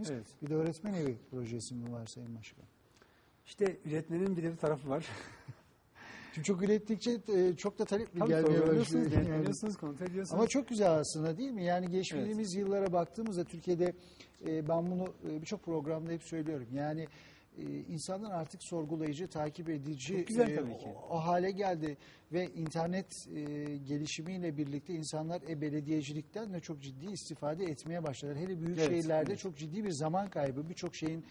Evet. Bir de öğretmen evi projesi mi var Sayın Başkan? İşte üretmenin bir de bir tarafı var. Şimdi çok ürettikçe e, çok da talepli Tabii gelmeye başlıyor. Yani. kontrol ediyorsunuz. Ama çok güzel aslında değil mi? Yani geçtiğimiz yıllara baktığımızda Türkiye'de e, ben bunu e, birçok programda hep söylüyorum. Yani e, insanlar artık sorgulayıcı, takip edici Çok güzel e, tabii ki. o, o hale geldi ve internet e, gelişimiyle birlikte insanlar e-belediyecilikten de çok ciddi istifade etmeye başladılar. Hele büyük Evet, şehirlerde evet. çok ciddi bir zaman kaybı, birçok şeyin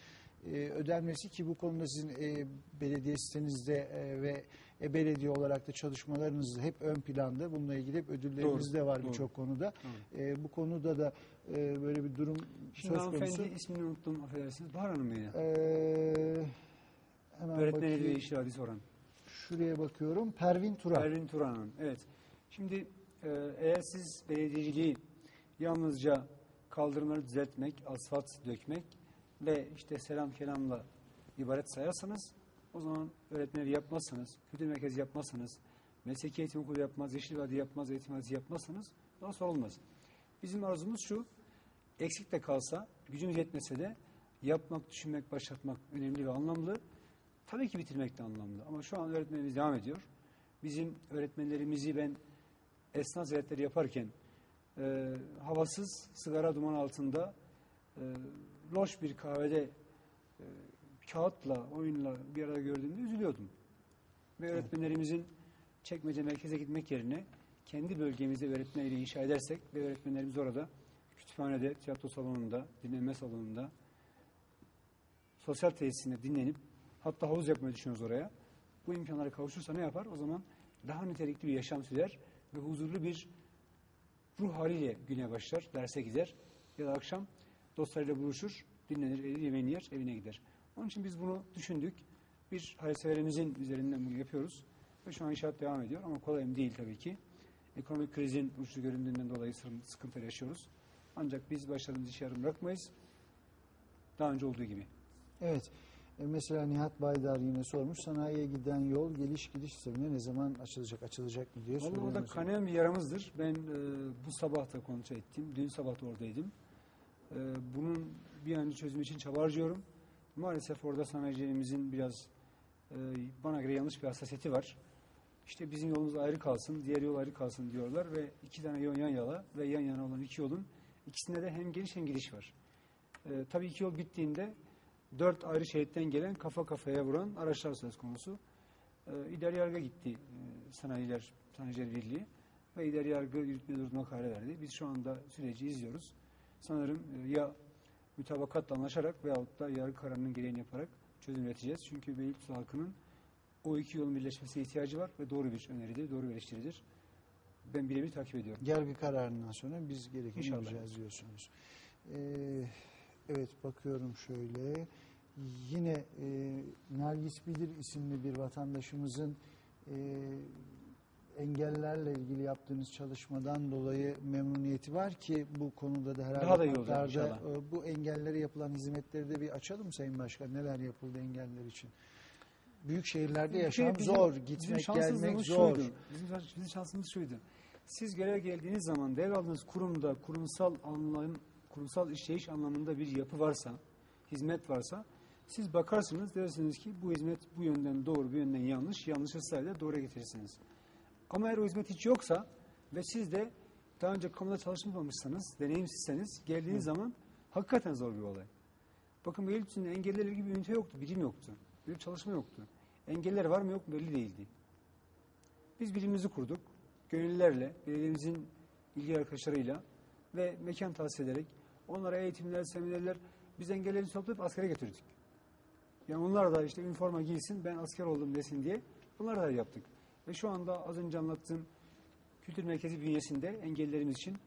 e, ödenmesi ki bu konuda sizin e, belediye sitenizde e, ve e, belediye olarak da çalışmalarınız hep ön planda. Bununla ilgili hep ödülleriniz Doğru, de var doğru. birçok konuda. E, bu konuda da e, böyle bir durum Şimdi söz konusu. hanımefendi ismini unuttum affedersiniz. Bahar Hanım mıydı? E, hemen Öğretmen bakayım. işleri hadisi oran. Şuraya bakıyorum. Pervin Turan. Pervin Turan Hanım. Evet. Şimdi e, eğer siz belediyeciliği yalnızca kaldırımları düzeltmek, asfalt dökmek ve işte selam kelamla ibaret sayarsanız o zaman öğretmen evi yapmazsanız, kültür merkezi yapmazsanız, mesleki eğitim okulu yapmaz, yeşil vadi yapmaz, eğitim vadisi yapmazsanız daha sonra olmaz. Bizim arzumuz şu, eksik de kalsa, gücümüz yetmese de yapmak, düşünmek, başlatmak önemli ve anlamlı. Tabii ki bitirmek de anlamlı ama şu an öğretmenimiz devam ediyor. Bizim öğretmenlerimizi ben esnaf ziyaretleri yaparken e, havasız sigara duman altında e, loş bir kahvede kağıtla, oyunla bir arada gördüğümde üzülüyordum. Ve öğretmenlerimizin çekmece merkeze gitmek yerine kendi bölgemizde öğretmen evi inşa edersek ve öğretmenlerimiz orada kütüphanede, tiyatro salonunda, dinlenme salonunda, sosyal tesisinde dinlenip hatta havuz yapmayı düşünüyoruz oraya. Bu imkanlara kavuşursa ne yapar? O zaman daha nitelikli bir yaşam sürer ve huzurlu bir ruh haliyle güne başlar, derse gider ya da akşam dostlarıyla buluşur, dinlenir, yemeğini yer, evine gider. Onun için biz bunu düşündük. Bir hayırseverimizin üzerinden bunu yapıyoruz. Ve şu an inşaat devam ediyor ama kolay değil tabii ki. Ekonomik krizin uçlu göründüğünden dolayı sıkıntı yaşıyoruz. Ancak biz başladığımız işi yarım bırakmayız. Daha önce olduğu gibi. Evet. E, mesela Nihat Baydar yine sormuş. Sanayiye giden yol geliş gidiş sistemine ne zaman açılacak, açılacak mı diye Vallahi soruyor. orada mesela. kanayan bir yaramızdır. Ben e, bu sabah da kontrol ettim. Dün sabah da oradaydım. E, bunun bir an önce çözümü için çaba harcıyorum. Maalesef orada sanayicilerimizin biraz e, bana göre yanlış bir hassasiyeti var. İşte bizim yolumuz ayrı kalsın, diğer yol ayrı kalsın diyorlar ve iki tane yol yan yana ve yan yana olan iki yolun ikisinde de hem geliş hem gidiş var. E, tabii iki yol bittiğinde dört ayrı şehitten gelen kafa kafaya vuran araçlar söz konusu. E, İdari yargı gitti e, sanayiler, sanayiciler birliği ve idari yargı yürütme durdurma kararı verdi. Biz şu anda süreci izliyoruz. Sanırım e, ya mütabakatla anlaşarak veyahut da yargı kararının gereğini yaparak çözüm üreteceğiz. Çünkü Beylikdüzü halkının o iki yolun birleşmesine ihtiyacı var ve doğru bir öneridir, doğru bir eleştiridir. Ben birebir takip ediyorum. Yargı kararından sonra biz gerekeni yapacağız diyorsunuz. Ee, evet bakıyorum şöyle. Yine e, Nergis Bilir isimli bir vatandaşımızın e, engellerle ilgili yaptığınız çalışmadan dolayı memnuniyeti var ki bu konuda da herhalde Daha da iyi olacak inşallah. e, bu engellere yapılan hizmetleri de bir açalım Sayın Başkan. Neler yapıldı engeller için? Büyük şehirlerde yaşam bizim- zor, bizim gitmek gelmek şanssızlığımız zor. Şuydu. Bizim, bizim şansımız şuydu. Siz görev geldiğiniz zaman devraldığınız kurumda kurumsal anlam, kurumsal işleyiş anlamında bir yapı varsa, hizmet varsa siz bakarsınız dersiniz ki bu hizmet bu yönden doğru, bu yönden yanlış, yanlış ısrarla doğru getirirsiniz. Ama eğer o hizmet hiç yoksa ve siz de daha önce kamuda çalışmamışsanız, deneyimsizseniz geldiğiniz zaman hakikaten zor bir olay. Bakın Beylikdüzü'nde engelliler gibi bir ünite yoktu, birim yoktu. Bir çalışma yoktu. Engeller var mı yok mu belli değildi. Biz birimimizi kurduk. Gönüllülerle, belediyemizin ilgi arkadaşlarıyla ve mekan tahsis ederek onlara eğitimler, seminerler, biz engelleri toplayıp askere götürdük. Yani onlar da işte üniforma giysin, ben asker oldum desin diye bunları da yaptık. Ve şu anda az önce anlattığım kültür merkezi bünyesinde engellilerimiz için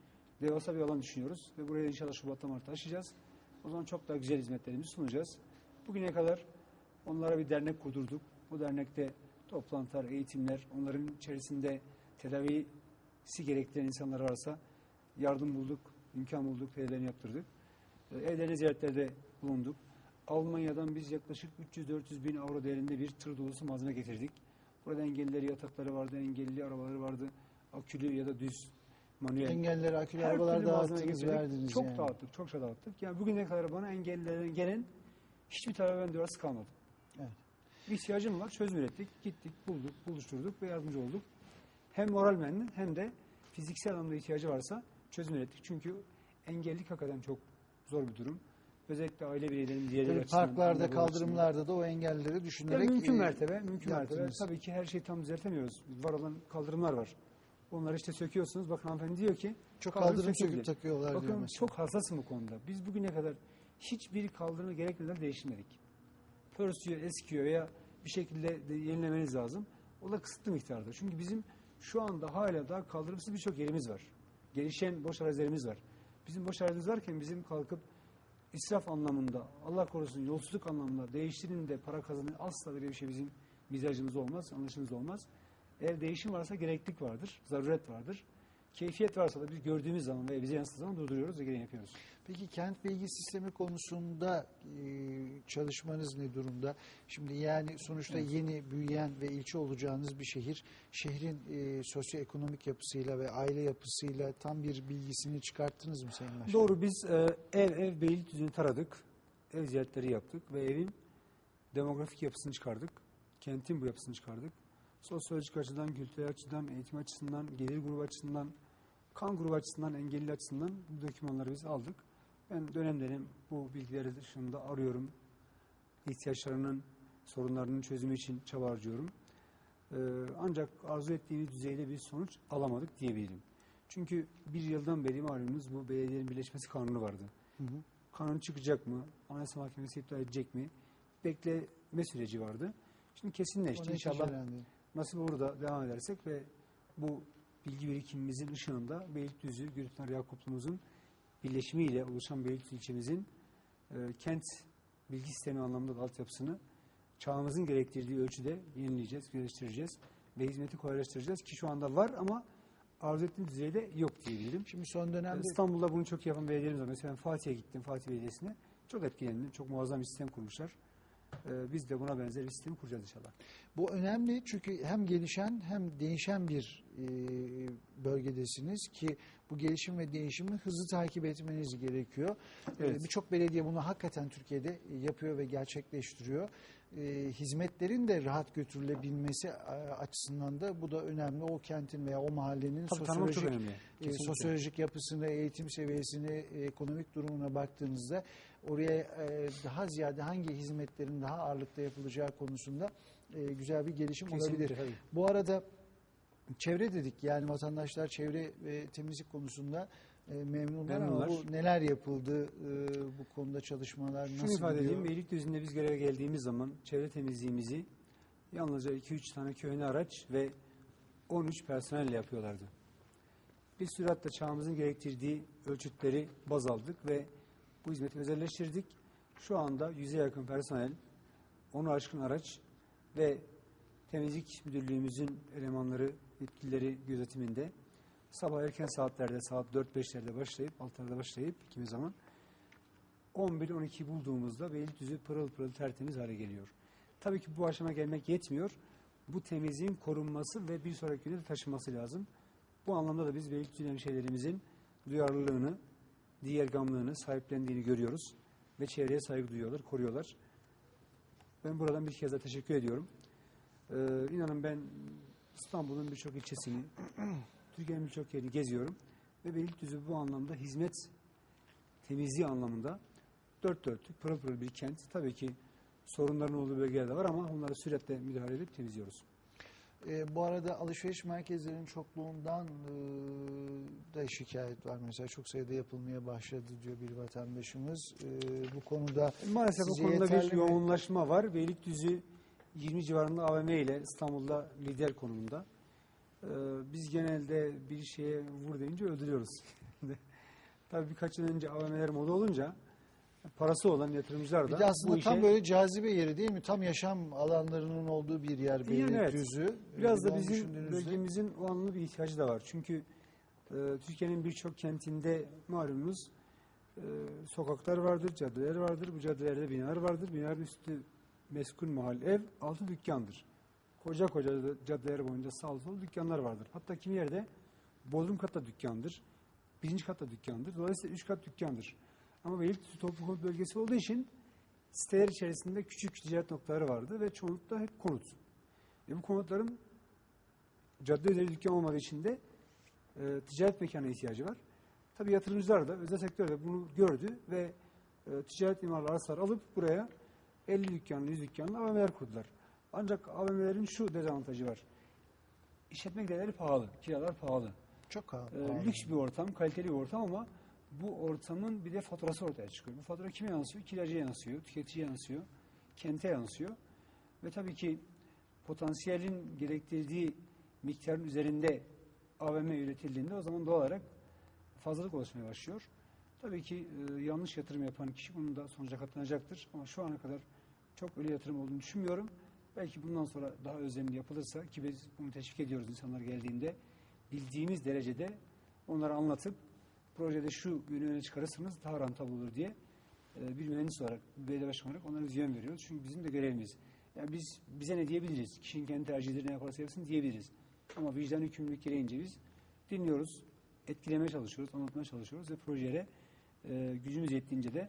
devasa bir alan düşünüyoruz. Ve buraya inşallah Şubat'ta Mart'ta açacağız. O zaman çok daha güzel hizmetlerimizi sunacağız. Bugüne kadar onlara bir dernek kurdurduk. Bu dernekte toplantılar, eğitimler, onların içerisinde tedavisi gerektiren insanlar varsa yardım bulduk, imkan bulduk, tedavini yaptırdık. E, Evlerine ziyaretlerde bulunduk. Almanya'dan biz yaklaşık 300-400 bin avro değerinde bir tır dolusu malzeme getirdik. Burada engellileri yatakları vardı, engelli arabaları vardı, akülü ya da düz manuel. Engelleri, akülü Her arabalar dağıttınız, verdiniz Çok yani. dağıttık, çok şey dağıttık. Yani bugüne kadar bana engellilerden gelen hiçbir ben duyarsız kalmadı. Evet. Bir ihtiyacım var, çözüm ürettik, gittik, bulduk, buluşturduk ve yardımcı olduk. Hem moralmen hem de fiziksel anlamda ihtiyacı varsa çözüm ürettik. Çünkü engellilik hakikaten çok zor bir durum. Özellikle aile bireylerinin diğerleri Tabii parklarda, kaldırımlarda da o engelleri Yani düşünerek mümkün e, mertebe, mümkün mertebe. Tabii ki her şeyi tam düzeltemiyoruz. Var olan kaldırımlar var. Onları işte söküyorsunuz. Bakın hanımefendi diyor ki çok kaldırım kaldırım söküp takıyorlar diyor Bakın mesela. çok hassasım bu konuda. Biz bugüne kadar hiçbir kaldırımı gerekmeden değiştirmedik. Pörsüyor, eskiyor veya bir şekilde de yenilemeniz lazım. O da kısıtlı miktarda. Çünkü bizim şu anda hala daha kaldırımsız birçok yerimiz var. Gelişen boş arazilerimiz var. Bizim boş arazimiz varken bizim kalkıp israf anlamında, Allah korusun yolsuzluk anlamında değiştirin de para kazanın asla böyle bir şey bizim mizacımız olmaz, anlaşımız olmaz. Eğer değişim varsa gereklilik vardır, zaruret vardır. Keyfiyet varsa da biz gördüğümüz zaman ve bize yansıdığı zaman durduruyoruz ve gereğini yapıyoruz. Peki kent bilgi sistemi konusunda e, çalışmanız ne durumda? Şimdi yani sonuçta Evet. yeni büyüyen ve ilçe olacağınız bir şehir, şehrin e, sosyoekonomik yapısıyla ve aile yapısıyla tam bir bilgisini çıkarttınız mı Sayın Başkan? Doğru biz e, ev ev Beylikdüzü'nü taradık. Ev ziyaretleri yaptık ve evin demografik yapısını çıkardık. Kentin bu yapısını çıkardık. Sosyolojik açıdan, kültürel açıdan, eğitim açısından, gelir grubu açısından, kan grubu açısından, engelli açısından bu dokümanları biz aldık. Ben dönemlerim bu bilgileri dışında arıyorum. İhtiyaçlarının, sorunlarının çözümü için çaba harcıyorum. Ee, ancak arzu ettiğimiz düzeyde bir sonuç alamadık diyebilirim. Çünkü bir yıldan beri malumunuz bu belediyelerin birleşmesi kanunu vardı. Hı hı. Kanun çıkacak mı? Anayasa Mahkemesi iptal edecek mi? Bekleme süreci vardı. Şimdi kesinleşti. İnşallah neticelendi. Nasıl burada devam edersek ve bu bilgi birikimimizin ışığında Beylikdüzü, Gürültüner Yakuplumuzun birleşimiyle oluşan Beylikdüzü ilçemizin e, kent bilgi sistemi anlamında da altyapısını çağımızın gerektirdiği ölçüde yenileyeceğiz, geliştireceğiz ve hizmeti kolaylaştıracağız ki şu anda var ama arzu ettiğimiz düzeyde yok diyebilirim. Şimdi son dönemde İstanbul'da bunu çok yapan belediyelerimiz var. Mesela Fatih'e gittim, Fatih Belediyesi'ne. Çok etkilendim. Çok muazzam bir sistem kurmuşlar. Ee, biz de buna benzer bir sistemi kuracağız inşallah. Bu önemli çünkü hem gelişen hem değişen bir e, bölgedesiniz ki bu gelişim ve değişimi hızlı takip etmeniz gerekiyor. E, Evet. Birçok belediye bunu hakikaten Türkiye'de e, yapıyor ve gerçekleştiriyor. E, hizmetlerin de rahat götürülebilmesi e, açısından da bu da önemli. O kentin veya o mahallenin Tabii sosyolojik e, sosyolojik yapısını, eğitim seviyesini, e, ekonomik durumuna baktığınızda oraya e, daha ziyade hangi hizmetlerin daha ağırlıkta yapılacağı konusunda e, güzel bir gelişim Kesinlikle, olabilir. tabii. Bu arada çevre dedik yani vatandaşlar çevre ve temizlik konusunda e, memnunlar, ama Memnunlar. bu neler yapıldı e, bu konuda çalışmalar Şunu nasıl ifade edeyim. Beylikdüzü'nde biz göreve geldiğimiz zaman çevre temizliğimizi yalnızca 2-3 tane köyüne araç ve 13 personelle yapıyorlardı. Biz süratle çağımızın gerektirdiği ölçütleri baz aldık ve bu hizmeti özelleştirdik. Şu anda 100'e yakın personel, 10'u aşkın araç ve temizlik müdürlüğümüzün elemanları, yetkilileri gözetiminde sabah erken saatlerde saat 4-5'lerde başlayıp 6'larda başlayıp kimi zaman 11-12 bulduğumuzda Beylikdüzü pırıl pırıl tertemiz hale geliyor. Tabii ki bu aşama gelmek yetmiyor. Bu temizliğin korunması ve bir sonraki güne de taşınması lazım. Bu anlamda da biz Beylikdüzü hemşehrilerimizin duyarlılığını, diğer gamlığını sahiplendiğini görüyoruz. Ve çevreye saygı duyuyorlar, koruyorlar. Ben buradan bir kez daha teşekkür ediyorum. Ee, inanın ben İstanbul'un birçok ilçesini, Türkiye'nin birçok yerini geziyorum. Ve Beylikdüzü bu anlamda hizmet temizliği anlamında dört dörtlük pırıl pırıl bir kent. Tabii ki sorunların olduğu bölgeler var ama onları süratle müdahale edip temizliyoruz. E, bu arada alışveriş merkezlerinin çokluğundan e, da şikayet var. Mesela çok sayıda yapılmaya başladı diyor bir vatandaşımız. E, bu konuda Maalesef bu konuda bir mi? yoğunlaşma var. Beylikdüzü 20 civarında AVM ile İstanbul'da lider konumda. Ee, biz genelde bir şeye vur deyince öldürüyoruz. Tabii birkaç yıl önce AVM'ler moda olunca parası olan yatırımcılar da bir de aslında bu tam işe böyle cazibe yeri değil mi? Tam yaşam alanlarının olduğu bir yer Yani evet. Beylikdüzü. Biraz E, da bizim bölgemizin o anlamda bir ihtiyacı da var. Çünkü e, Türkiye'nin birçok kentinde malumunuz e, sokaklar vardır, caddeler vardır. Bu caddelerde binalar vardır. Binaların üstü meskun mahal ev, altı dükkandır. Koca koca caddeler boyunca sağ sol dükkanlar vardır. Hatta kimi yerde Bodrum katta dükkandır. Birinci katta dükkandır. Dolayısıyla üç kat dükkandır. Ama Beylikdüzü toplu bölgesi olduğu için siteler içerisinde küçük ticaret noktaları vardı ve çoğunlukla hep konut. E bu konutların cadde üzeri dükkan olmadığı için de e, ticaret mekanına ihtiyacı var. Tabii yatırımcılar da özel sektör de bunu gördü ve e, ticaret imarlı arsalar alıp buraya 50 dükkanlı, 100 dükkanlı AVM'ler kurdular. Ancak AVM'lerin şu dezavantajı var. İşletme giderleri pahalı, kiralar pahalı. Çok ağır. Ee, lüks bir ortam, kaliteli bir ortam ama bu ortamın bir de faturası ortaya çıkıyor. Bu fatura kime yansıyor? Kiracıya yansıyor, tüketiciye yansıyor, kente yansıyor. Ve tabii ki potansiyelin gerektirdiği miktarın üzerinde AVM üretildiğinde o zaman doğal olarak fazlalık oluşmaya başlıyor. Tabii ki e, yanlış yatırım yapan kişi bunun da sonuca katlanacaktır. Ama şu ana kadar çok öyle yatırım olduğunu düşünmüyorum. Belki bundan sonra daha özenli yapılırsa ki biz bunu teşvik ediyoruz insanlar geldiğinde bildiğimiz derecede onlara anlatıp projede şu yönü öne çıkarırsanız daha rentable olur diye e, bir mühendis olarak, bir belediye başkanı olarak onlara biz yön veriyoruz. Çünkü bizim de görevimiz. Yani biz bize ne diyebiliriz? Kişinin kendi tercihleri ne yaparsa yapsın diyebiliriz. Ama vicdan yükümlülük gereğince biz dinliyoruz, etkilemeye çalışıyoruz, anlatmaya çalışıyoruz ve projelere e, gücümüz yettiğince de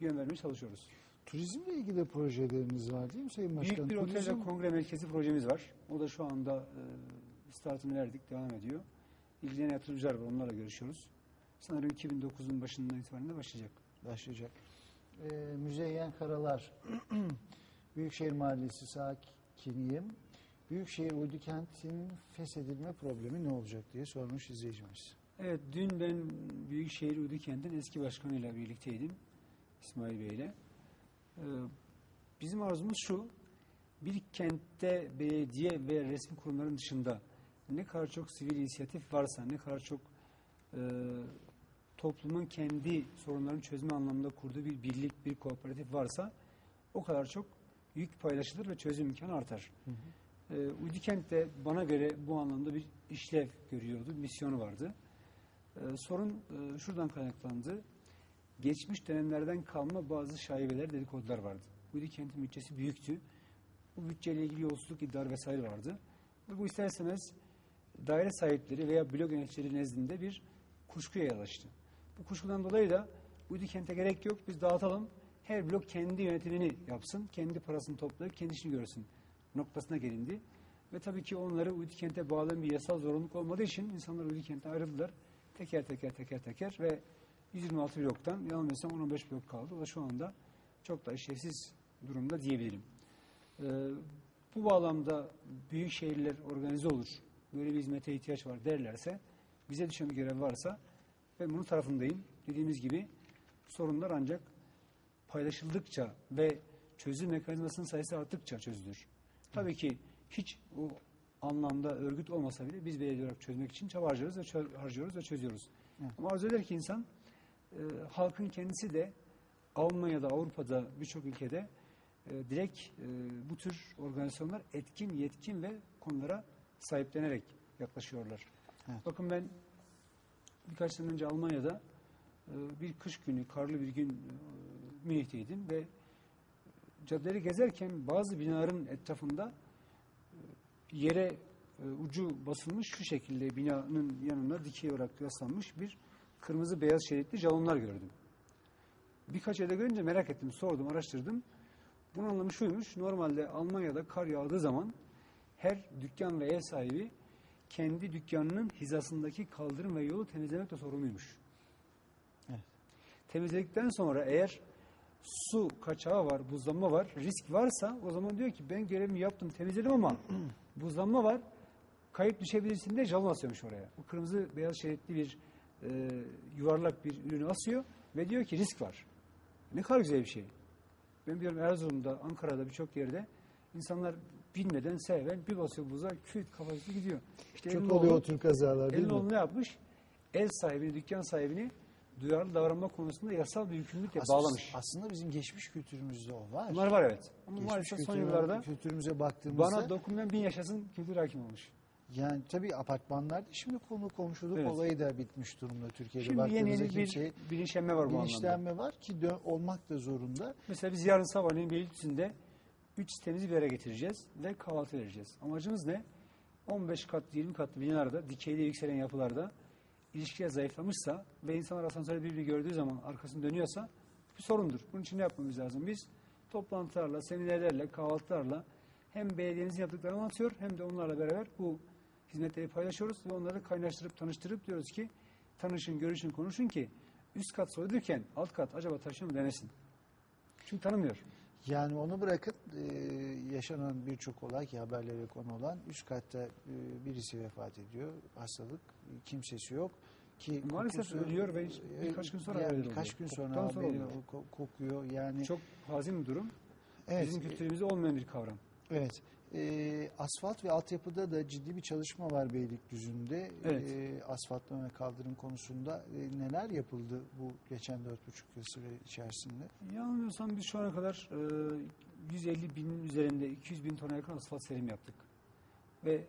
yön vermeye çalışıyoruz. Turizmle ilgili projeleriniz var değil mi Sayın Başkan? Büyük bir otel Turizm- ve kongre merkezi projemiz var. O da şu anda e, startını verdik, devam ediyor. İlgilenen yatırımcılar var, onlarla görüşüyoruz. Sanırım 2009'un başından itibaren de başlayacak. başlayacak. Ee, Müzeyyen Karalar, Büyükşehir Mahallesi sakiniyim. Büyükşehir Uydu Kent'in feshedilme problemi ne olacak diye sormuş izleyicimiz. Evet, dün ben Büyükşehir Udukent'in eski başkanıyla birlikteydim. İsmail Bey'le. Ee, bizim arzumuz şu, bir kentte belediye ve resmi kurumların dışında ne kadar çok sivil inisiyatif varsa, ne kadar çok e, toplumun kendi sorunlarını çözme anlamında kurduğu bir birlik, bir kooperatif varsa o kadar çok yük paylaşılır ve çözüm imkanı artar. Ee, Uydukent de bana göre bu anlamda bir işlev görüyordu, misyonu vardı. Ee, sorun e, şuradan kaynaklandı. Geçmiş dönemlerden kalma bazı şaibeler, dedikodular vardı. Uydukent'in bütçesi büyüktü. Bu bütçeyle ilgili yolsuzluk iddiaları vesaire vardı. Ve bu ister istemez daire sahipleri veya blok yöneticileri nezdinde bir kuşkuya yol açtı. Bu kuşkudan dolayı da Uydukent'e gerek yok, biz dağıtalım. Her blok kendi yönetimini yapsın, kendi parasını toplayıp kendi işini görsün noktasına gelindi. Ve tabii ki onları Uydukent'e bağlayan bir yasal zorunluluk olmadığı için insanlar Uydukent'e ayrıldılar. Teker teker teker teker ve 126 bloktan yanılmıyorsam 15 blok kaldı. O da şu anda çok da işlevsiz durumda diyebilirim. Ee, bu bağlamda büyük şehirler organize olur, böyle bir hizmete ihtiyaç var derlerse, bize düşen bir görev varsa ben bunun tarafındayım. Dediğimiz gibi sorunlar ancak paylaşıldıkça ve çözüm mekanizmasının sayısı arttıkça çözülür. Tabii ki hiç o anlamda örgüt olmasa bile biz belediye olarak çözmek için çaba harcıyoruz ve, çö- harcıyoruz ve çözüyoruz. Evet. Ama arzu eder ki insan e, halkın kendisi de Almanya'da, Avrupa'da birçok ülkede e, direkt e, bu tür organizasyonlar etkin, yetkin ve konulara sahiplenerek yaklaşıyorlar. Evet. Bakın ben birkaç sene önce Almanya'da e, bir kış günü, karlı bir gün e, Münih'teydim ve caddeleri gezerken bazı binaların etrafında e, yere e, ucu basılmış şu şekilde binanın yanına dikey olarak yaslanmış bir kırmızı beyaz şeritli jalonlar gördüm. Birkaç yerde görünce merak ettim, sordum, araştırdım. Bunun anlamı şuymuş, normalde Almanya'da kar yağdığı zaman her dükkan ve ev sahibi kendi dükkanının hizasındaki kaldırım ve yolu temizlemekle sorumluymuş. Evet. Temizledikten sonra eğer su kaçağı var, buzlanma var, risk varsa o zaman diyor ki ben görevimi yaptım, temizledim ama buzlanma var, kayıp düşebilirsin diye jalon asıyormuş oraya. Bu kırmızı beyaz şeritli bir e, yuvarlak bir ürünü asıyor ve diyor ki risk var. Ne kadar güzel bir şey. Ben biliyorum Erzurum'da, Ankara'da birçok yerde insanlar bilmeden seven bir basıyor buza küt kafası gidiyor. İşte Çok oluyor o tür kazalar değil mi? ne yapmış? Ev sahibini, dükkan sahibini duyarlı davranma konusunda yasal bir yükümlülükle Aslında- bağlamış. Aslında bizim geçmiş kültürümüzde o var. Bunlar var evet. Ama Geçmiş maalesef son kültüre- yıllarda kültürümüze baktığımızda bana dokunmayan bin yaşasın kültür hakim olmuş. yani tabii apartmanlarda şimdi konu komşuluk Evet. olayı da bitmiş durumda Türkiye'de. Şimdi yeni Baktığımızda yeni bir kimseyi bilinçlenme var bu anlamda. bilinçlenme var ki dö- olmak da zorunda. Mesela biz yarın sabahleyin Beylikdüzü'nde üç sitemizi bir araya getireceğiz ve kahvaltı vereceğiz. Amacımız ne? 15 kat 20 katlı binalarda dikeyde yükselen yapılarda ilişkiler zayıflamışsa ve insanlar asansörde birbirini gördüğü zaman arkasını dönüyorsa bir sorundur. Bunun için ne yapmamız lazım? Biz toplantılarla, seminerlerle, kahvaltılarla hem belediyenizin yaptıklarını anlatıyor hem de onlarla beraber bu hizmetleri paylaşıyoruz ve onları kaynaştırıp tanıştırıp diyoruz ki tanışın, görüşün, konuşun ki üst kat soyulurken alt kat acaba taşıyor mu denesin. Çünkü tanımıyor. Yani onu bırakın e, yaşanan birçok olay ki haberlere konu olan üst katta e, birisi vefat ediyor. Hastalık e, kimsesi yok ki Maalesef kokusu- ölüyor ve e, birkaç gün sonra yani birkaç gün sonra sonra haberi kokuyor yani Çok hazin bir durum. evet Bizim kültürümüzde olmayan bir kavram. Evet E, asfalt ve altyapıda da ciddi bir çalışma var Beylikdüzü'nde Evet. E, asfaltlama ve kaldırım konusunda E, neler yapıldı bu geçen dört buçuk yıl süre içerisinde Yanılmıyorsam biz şu ana kadar e, 150 binin üzerinde 200 bin tona yakın asfalt serim yaptık. Ve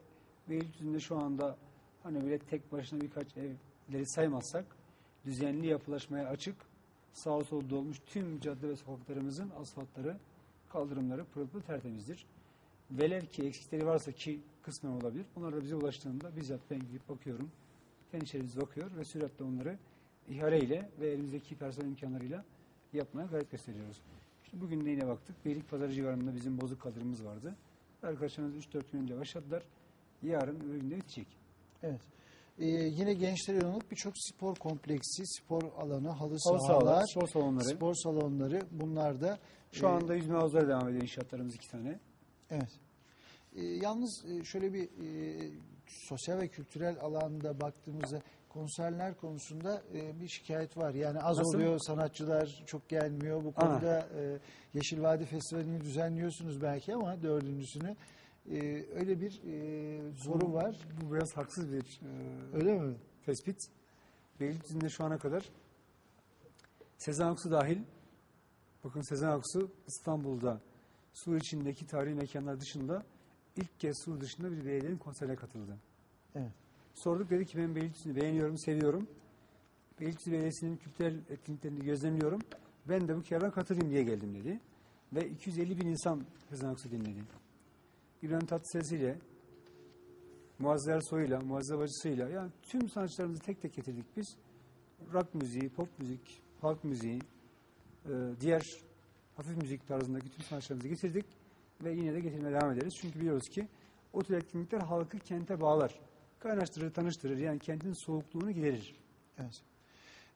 Beylikdüzü'nde şu anda hani böyle tek başına birkaç evleri saymazsak düzenli yapılaşmaya açık sağ sol dolmuş tüm cadde ve sokaklarımızın asfaltları, kaldırımları pırıl pırıl tertemizdir. Velev ki eksikleri varsa ki kısmen olabilir. Onlar da bize ulaştığında bizzat ben gidip bakıyorum. Kendi içerimiz bakıyor ve süratle onları ihaleyle ve elimizdeki personel imkanlarıyla yapmaya gayret gösteriyoruz. İşte bugün de yine baktık. Beylikpazarı civarında bizim bozuk kaldırımımız vardı. Arkadaşlarımız 3-4 gün önce başladılar. Yarın öbür gün de bitecek. Evet. Ee, yine gençlere yönelik birçok spor kompleksi, spor alanı, halı sahalar, sahalar, spor salonları. spor salonları bunlar da Şu e, anda yüzme havuzları devam ediyor inşaatlarımız iki tane. Evet. E, yalnız şöyle bir e, sosyal ve kültürel alanda baktığımızda konserler konusunda e, bir şikayet var. Yani az Nasıl? oluyor, sanatçılar çok gelmiyor. Bu konuda e, Yeşil Vadi Festivali'ni düzenliyorsunuz belki ama dördüncüsünü e, öyle bir e, soru var. Bu biraz haksız bir e, Öyle mi? tespit. Beylikdüzü'nde şu ana kadar Sezen Aksu dahil bakın Sezen Aksu İstanbul'da Sur içindeki tarihi mekanlar dışında ilk kez Sur dışında bir belediyenin konserine katıldı. Evet. Sorduk dedi ki ben Beylikdüzü'nü beğeniyorum, seviyorum. Beylikdüzü Belediyesi'nin kültürel etkinliklerini gözlemliyorum. Ben de bu kervan katılayım diye geldim dedi. Ve 250 bin insan Sezen Aksu dinledi. İbrahim Tatlıses ile Muazzez Ersoy'la, Muazzez Bacısı'yla yani tüm sanatçılarımızı tek tek getirdik biz. Rock müziği, pop müzik, halk müziği, e, diğer hafif müzik tarzındaki tüm sanatçılarımızı getirdik ve yine de getirmeye devam ederiz. Çünkü biliyoruz ki o tür etkinlikler halkı kente bağlar. Kaynaştırır, tanıştırır. Yani kentin soğukluğunu giderir. Evet.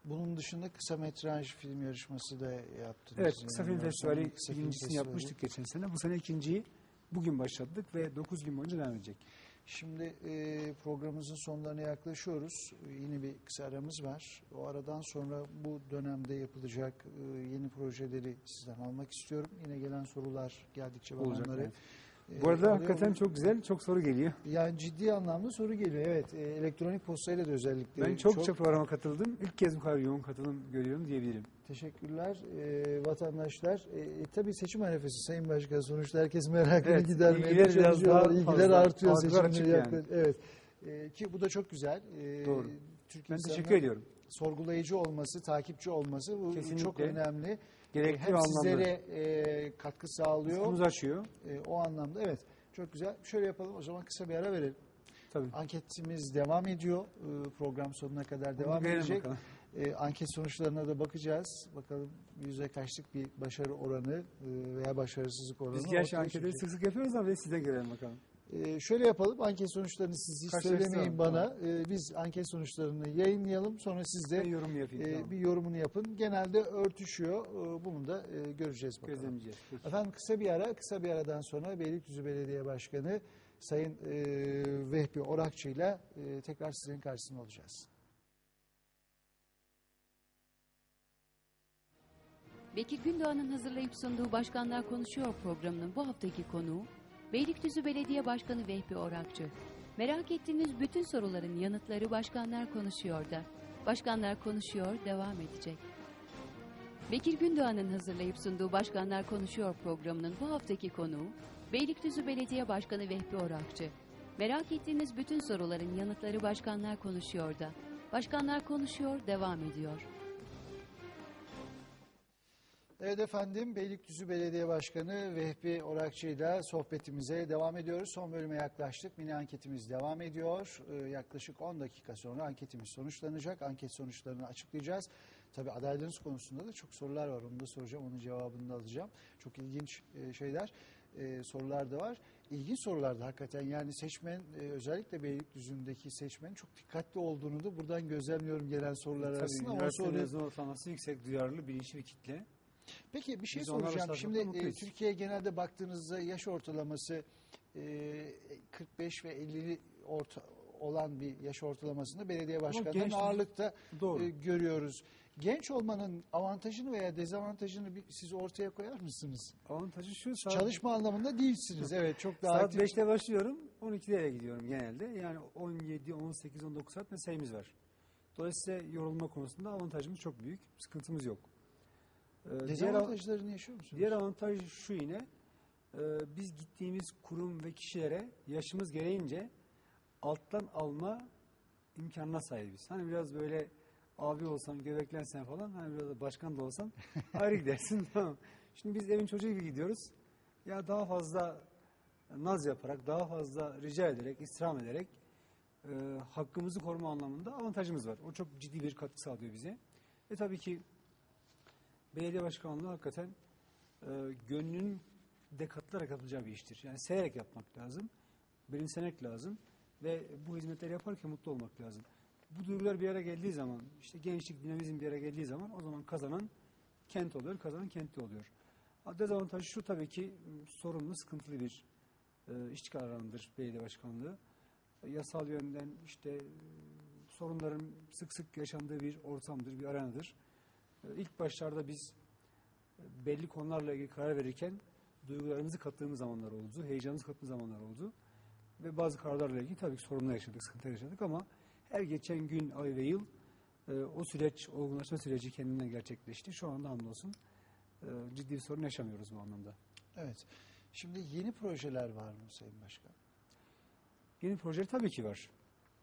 Bunun dışında kısa metraj film yarışması da yaptınız. Evet, Kısa Film Festivali birincisini yapmıştık geçen sene. Bu sene ikinciyi bugün başladık ve 9 gün boyunca devam edecek. Şimdi e, programımızın sonlarına yaklaşıyoruz. E, Yine bir kısa aramız var. O aradan sonra bu dönemde yapılacak e, yeni projeleri sizden almak istiyorum. Yine gelen sorular geldikçe ben Olacak. onları... evet. E, Bu arada alıyorum. hakikaten çok güzel, çok soru geliyor. Yani ciddi anlamda soru geliyor. Evet, e, elektronik postayla da özellikle Ben çokça programa katıldım. İlk kez bu kadar yoğun katılım görüyorum diyebilirim. Teşekkürler e, vatandaşlar. E, tabii seçim arefesi Sayın Başkan sonuçta herkes merakını Evet, gidermeye ilgiler çalışıyorlar. İlgiler fazla. artıyor seçimlere yani. Evet. E, ki bu da çok güzel. E, Doğru. Türk Ben teşekkür ediyorum. Sorgulayıcı olması, takipçi olması bu Kesinlikle. çok önemli. Gerekli hem anlamda. sizlere e, katkı sağlıyor. Ufkumuzu açıyor. E, o anlamda evet. Çok güzel. Şöyle yapalım o zaman kısa bir ara verelim. Tabii. Anketimiz devam ediyor. E, program sonuna kadar devam Bunu edecek. bakalım. E, anket sonuçlarına da bakacağız. Bakalım yüzde kaçlık bir başarı oranı e, veya başarısızlık oranı. Biz gerçi çıkacak. sık sık yapıyoruz ama sizden görelim bakalım. E, şöyle yapalım. Anket sonuçlarını siz hiç Karşılaştıralım, söylemeyin bana. E, biz anket sonuçlarını yayınlayalım. Sonra siz de Ben yorum yapayım. e, tamam. bir yorumunu yapın. Genelde örtüşüyor. E, bunu da e, göreceğiz bakalım. Gözlemleyeceğiz. Peki. Efendim kısa bir ara, kısa bir aradan sonra Beylikdüzü Belediye Başkanı Sayın e, Vehbi Orakçı ile e, tekrar sizin karşısında olacağız. Bekir Gündoğan'ın hazırlayıp sunduğu Başkanlar Konuşuyor programının bu haftaki konuğu Beylikdüzü Belediye Başkanı Vehbi Orakçı. Merak ettiğiniz bütün soruların yanıtları Başkanlar Konuşuyor da. Başkanlar Konuşuyor devam edecek. Bekir Gündoğan'ın hazırlayıp sunduğu Başkanlar Konuşuyor programının bu haftaki konuğu Beylikdüzü Belediye Başkanı Vehbi Orakçı. Merak ettiğiniz bütün soruların yanıtları Başkanlar Konuşuyor da. Başkanlar Konuşuyor devam ediyor. Evet efendim Beylikdüzü Belediye Başkanı Vehbi Orakçı ile sohbetimize devam ediyoruz. Son bölüme yaklaştık. Mini anketimiz devam ediyor. Ee, yaklaşık 10 dakika sonra anketimiz sonuçlanacak. Anket sonuçlarını açıklayacağız. Tabii adaylarınız konusunda da çok sorular var. Onu da soracağım. Onun cevabını da alacağım. Çok ilginç e, şeyler, e, sorular da var. İlginç sorular da hakikaten. Yani seçmen e, özellikle Beylikdüzü'ndeki seçmenin çok dikkatli olduğunu da buradan gözlemliyorum gelen sorular Tabii arasında. O üniversite soruyu- mezunu ortalaması yüksek, duyarlı, bilinçli bir kitle. Peki bir şey Biz soracağım. Şimdi e. Türkiye genelde baktığınızda yaş ortalaması e, 45 ve 50 orta olan bir yaş ortalamasında belediye başkanlarının genç- ağırlıkta Doğru. e, görüyoruz. Genç olmanın avantajını veya dezavantajını bir, siz ortaya koyar mısınız? Avantajı şu, saat, Çalışma anlamında değilsiniz. Evet çok daha saat aktif. 5'te başlıyorum, 12'de eve gidiyorum genelde. Yani 17, 18, 19 saat mesaimiz var. Dolayısıyla yorulma konusunda avantajımız çok büyük, sıkıntımız yok. Ee, Dezavantajlarını yaşıyor musunuz? diğer avantaj şu yine, e, biz gittiğimiz kurum ve kişilere yaşımız gereğince alttan alma imkanına sahibiz. Hani biraz böyle abi olsan, göbeklensen falan, hani biraz da başkan da olsan ayrı gidersin. tamam. Şimdi biz evin çocuğu gibi gidiyoruz. Ya daha fazla naz yaparak, daha fazla rica ederek, istirham ederek e, hakkımızı koruma anlamında avantajımız var. O çok ciddi bir katkı sağlıyor bize. Ve tabii ki belediye başkanlığı hakikaten e, gönlün de katılarak bir iştir. Yani severek yapmak lazım, benimsemek lazım ve bu hizmetleri yaparken mutlu olmak lazım. Bu duygular bir araya geldiği zaman, işte gençlik, dinamizm bir araya geldiği zaman o zaman kazanan kent oluyor, kazanan kentli oluyor. Ha, Dezavantajı şu tabii ki sorunlu, sıkıntılı bir e, işçi alanıdır belediye başkanlığı. E, Yasal yönden işte e, sorunların sık sık yaşandığı bir ortamdır, bir arenadır. İlk başlarda biz e, belli konularla ilgili karar verirken duygularımızı kattığımız zamanlar oldu, heyecanımızı kattığımız zamanlar oldu. Ve bazı kararlarla ilgili tabii ki sorunlar yaşadık, sıkıntılar yaşadık ama her geçen gün, ay ve yıl e, o süreç, olgunlaşma süreci kendinden gerçekleşti. Şu anda hamdolsun e, ciddi bir sorun yaşamıyoruz bu anlamda. Evet. Şimdi yeni projeler var mı Sayın Başkan? Yeni projeler tabii ki var.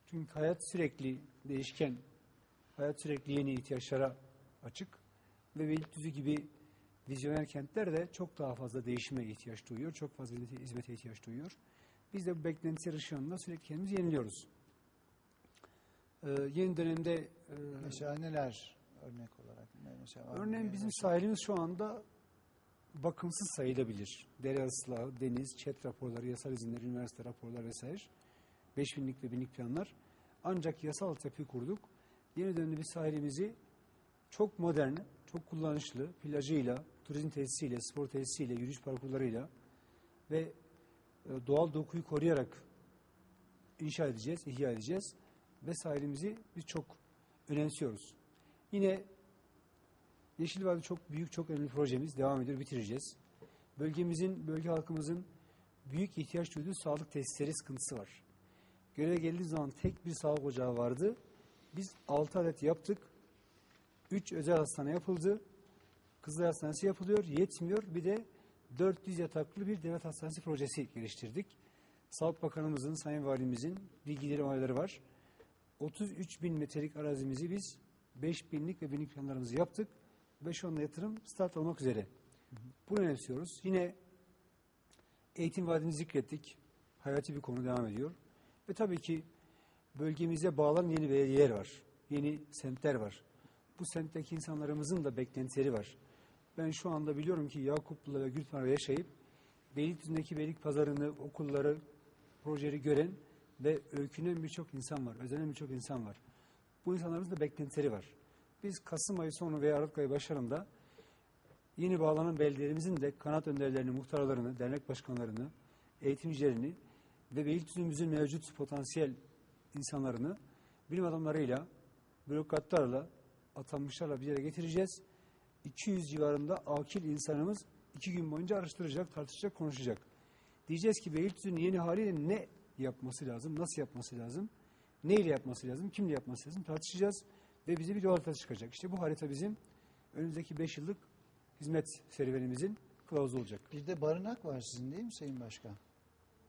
Çünkü hayat sürekli değişken, hayat sürekli yeni ihtiyaçlara açık ve Beylikdüzü gibi vizyoner kentler de çok daha fazla değişime ihtiyaç duyuyor, çok fazla hizmete- ihtiyaç duyuyor. Biz de bu beklentiler ışığında sürekli kendimizi yeniliyoruz. Ee, yeni dönemde e, Mesela neler örnek olarak? Mesela Örneğin bizim sahilimiz şu anda bakımsız sayılabilir. Dere ıslahı, deniz, çet raporları, yasal izinler, üniversite raporları vesaire. 5000'lik ve binlik planlar. Ancak yasal altyapıyı kurduk. Yeni dönemde bir sahilimizi çok modern, çok kullanışlı, plajıyla, turizm tesisiyle, spor tesisiyle, yürüyüş parkurlarıyla ve e, doğal dokuyu koruyarak inşa edeceğiz, ihya edeceğiz. Ve sahilimizi biz çok önemsiyoruz. Yine Yeşil Vadi çok büyük, çok önemli projemiz. Devam ediyor, bitireceğiz. Bölgemizin, bölge halkımızın büyük ihtiyaç duyduğu sağlık tesisleri sıkıntısı var. Göreve geldiği zaman tek bir sağlık ocağı vardı. Biz 6 adet yaptık. 3 özel hastane yapıldı. Kızılay Hastanesi yapılıyor, yetmiyor. Bir de 400 yataklı bir devlet hastanesi projesi geliştirdik. Sağlık Bakanımızın, Sayın Valimizin bilgileri, onayları var. 33 bin metrelik arazimizi biz 5 binlik ve binlik planlarımızı yaptık. Ve şu anda yatırım start olmak üzere. Bunu önemsiyoruz. Yine eğitim vaadini zikrettik. Hayati bir konu devam ediyor. Ve tabii ki bölgemize bağlanan yeni belediyeler var. Yeni semtler var. Bu semtteki insanlarımızın da beklentileri var. Ben şu anda biliyorum ki Yakuplu ve Gülpınar'da yaşayıp Beylikdüzü'ndeki Beylik Pazarı'nı, okulları, projeleri gören ve öykünen birçok insan var. Özenen birçok insan var. Bu insanlarımızın da beklentileri var. Biz Kasım ayı sonu veya Aralık ayı başlarında yeni bağlanan beldelerimizin de kanat önderlerini, muhtarlarını, dernek başkanlarını, eğitimcilerini ve Beylikdüzü'müzün mevcut potansiyel insanlarını bilim adamlarıyla, bürokratlarla, atanmışlarla bir yere getireceğiz. 200 civarında akil insanımız iki gün boyunca araştıracak, tartışacak, konuşacak. Diyeceğiz ki Beylikdüzü'nün yeni haliyle ne yapması lazım, nasıl yapması lazım, neyle yapması lazım, kimle yapması lazım tartışacağız ve bize bir yol haritası çıkacak. İşte bu harita bizim önümüzdeki 5 yıllık hizmet serüvenimizin kılavuzu olacak. Bir de barınak var sizin değil mi Sayın Başkan?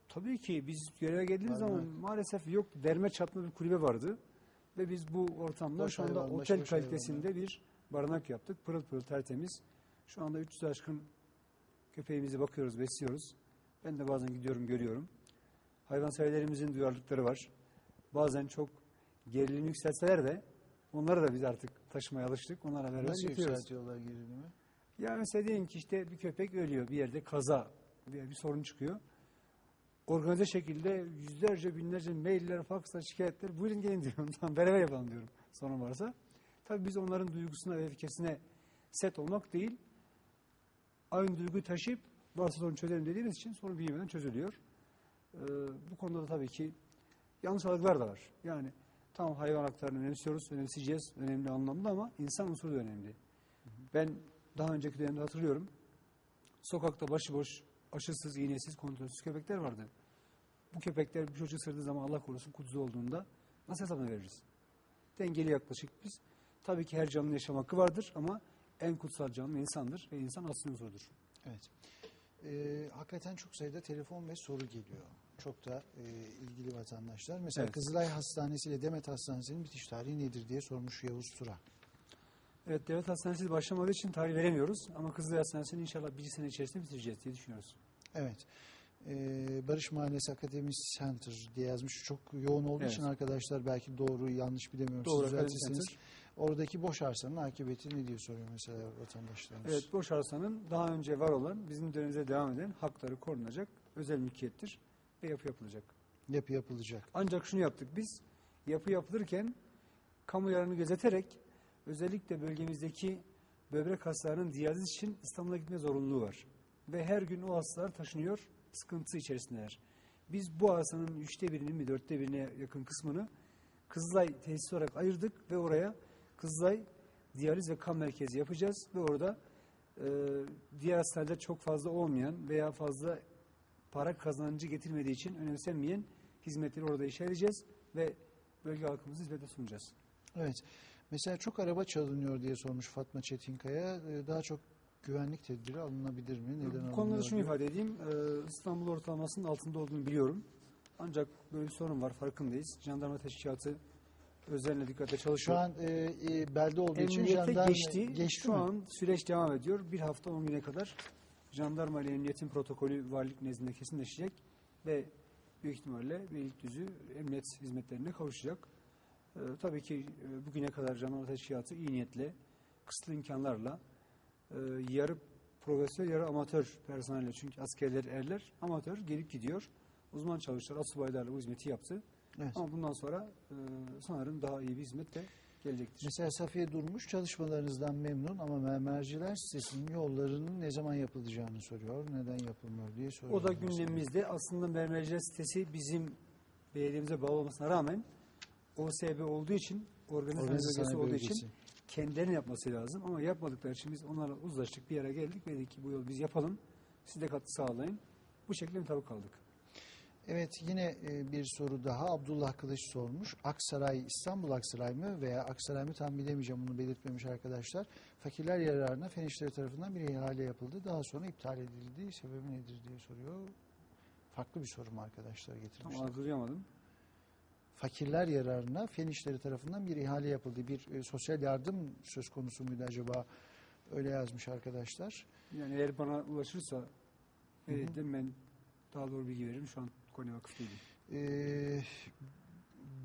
Tabii ki biz göreve geldiğimiz Barınak. zaman maalesef yok derme çatma bir kulübe vardı. Ve biz bu ortamda Boş şu anda otel kalitesinde bir barınak yaptık. Pırıl pırıl tertemiz. Şu anda 300 aşkın köpeğimizi bakıyoruz, besliyoruz. Ben de bazen gidiyorum, görüyorum. Hayvanseverlerimizin duyarlılıkları var. Bazen çok gerilim yükselseler de onları da biz artık taşımaya alıştık. Onlarla beraber Nasıl götürüyoruz. yükseltiyorlar gerilimi? Ya mesela diyelim ki işte bir köpek ölüyor bir yerde kaza bir, bir sorun çıkıyor. Organize şekilde yüzlerce binlerce mailler, fakslar, şikayetler buyurun gelin diyorum. Tamam beraber yapalım diyorum sorun varsa. Tabii biz onların duygusuna ve öfkesine set olmak değil aynı duyguyu taşıyıp varsa sorun çözelim dediğimiz için sorun büyümeden çözülüyor. Ee, bu konuda da tabii ki yanlış algılar da var. Yani tamam hayvan haklarını önemsiyoruz, önemseyeceğiz önemli anlamda ama insan unsuru da önemli. Ben daha önceki dönemde hatırlıyorum. Sokakta başıboş, aşısız, iğnesiz, kontrolsüz köpekler vardı. Bu köpekler bir çocuk ısırdığı zaman Allah korusun kutusu olduğunda nasıl hesabını veririz? Dengeli yaklaşık biz. Tabii ki her canlının yaşam hakkı vardır ama en kutsal canlı insandır ve insan asli unsurdur. Evet. Ee, hakikaten çok sayıda telefon ve soru geliyor. Çok da e, ilgili vatandaşlar. Mesela Evet. Kızılay Hastanesi ile Demet Hastanesi'nin bitiş tarihi nedir diye sormuş Yavuz Tura. Evet, devlet hastanesi başlamadığı için tarih veremiyoruz ama Kızılay Hastanesi'ni inşallah bir sene içerisinde bitireceğiz diye düşünüyoruz. Evet. Ee, Barış Mahallesi Akademi Center diye yazmış. Çok yoğun olduğu Evet. için arkadaşlar belki doğru yanlış bilemiyorum. Doğru, Siz. Oradaki boş arsanın akıbeti ne diye soruyor mesela vatandaşlarımız. Evet, boş arsanın daha önce var olan, bizim dönemimize devam eden hakları korunacak özel mülkiyettir ve yapı yapılacak. Yapı yapılacak. Ancak şunu yaptık biz, yapı yapılırken kamu yararını gözeterek özellikle bölgemizdeki böbrek hastalarının diyaliz için İstanbul'a gitme zorunluluğu var. Ve her gün o hastalar taşınıyor, sıkıntı içerisindeler. Biz bu hastanın üçte birinin mi dörtte birine yakın kısmını Kızılay tesisi olarak ayırdık ve oraya Kızılay diyaliz ve kan merkezi yapacağız ve orada e, diğer hastanelerde çok fazla olmayan veya fazla para kazancı getirmediği için önemsenmeyen hizmetleri orada işe edeceğiz ve bölge halkımızı hizmete sunacağız. Evet. Mesela çok araba çalınıyor diye sormuş Fatma Çetinkaya. Ee, Daha çok güvenlik tedbiri alınabilir mi? Neden Bu konuda şunu diyor. ifade edeyim. Ee, İstanbul ortalamasının altında olduğunu biliyorum. Ancak böyle bir sorun var farkındayız. Jandarma teşkilatı özenle dikkate Şu çalışıyor. an e, e, belde olduğu için Emniyete jandarma geçti. geçti Şu mi? an süreç devam ediyor. Bir hafta 10 güne kadar jandarma ile emniyetin protokolü valilik nezdinde kesinleşecek ve büyük ihtimalle Beylikdüzü emniyet hizmetlerine kavuşacak. Ee, tabii ki e, bugüne kadar jandarma teşkilatı iyi niyetle, kısıtlı imkanlarla e, yarı profesyonel yarı amatör personelle çünkü askerler erler amatör gelip gidiyor. Uzman çavuşlar, asubaylarla bu hizmeti yaptı. Evet. Ama bundan sonra e, sanırım daha iyi bir hizmet de gelecektir. Mesela Safiye Durmuş çalışmalarınızdan memnun ama mermerciler sitesinin yollarının ne zaman yapılacağını soruyor. Neden yapılmıyor diye soruyor. O da gündemimizde. Aslında mermerciler sitesi bizim belediyemize bağlı olmasına rağmen OSB olduğu için, organize sanayi bölgesi olduğu için kendilerinin yapması lazım. Ama yapmadıkları için biz onlarla uzlaştık. Bir yere geldik. Dedik ki bu yolu biz yapalım. Siz de katkı sağlayın. Bu şekilde mutabık kaldık. Evet yine e, bir soru daha Abdullah Kılıç sormuş. Aksaray İstanbul Aksaray mı veya Aksaray mı tam bilemeyeceğim bunu belirtmemiş arkadaşlar. Fakirler yararına fen işleri tarafından bir ihale yapıldı. Daha sonra iptal edildi. Sebebi nedir diye soruyor. Farklı bir soru mu arkadaşlar Tam getirmişler? algılayamadım. Fakirler yararına fen işleri tarafından bir ihale yapıldı. Bir e, sosyal yardım söz konusu muydu acaba? Öyle yazmış arkadaşlar. Yani eğer bana ulaşırsa belediyeden ben daha doğru bilgi veririm. Şu an Konya vakıf değilim. Ee,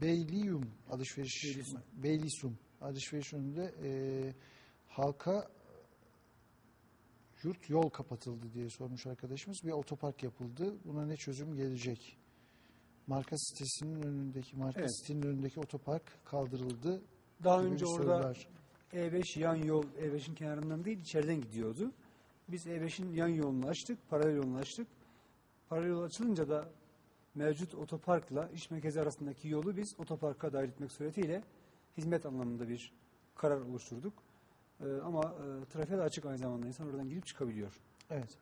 Beyliyum alışveriş Beylisum. Beylisum alışveriş önünde e, halka yurt yol kapatıldı diye sormuş arkadaşımız. Bir otopark yapıldı. Buna ne çözüm gelecek? Marka sitesinin önündeki marka Evet. sitenin önündeki otopark kaldırıldı. Daha önce orada sorular. E5 yan yol E5'in kenarından değil içeriden gidiyordu. Biz E5'in yan yolunu açtık, paralel yolunu açtık. Paralel yol açılınca da mevcut otoparkla iş merkezi arasındaki yolu biz otoparka dahil etmek suretiyle hizmet anlamında bir karar oluşturduk. Ee, ama e, trafiğe de açık aynı zamanda insan oradan girip çıkabiliyor. Evet.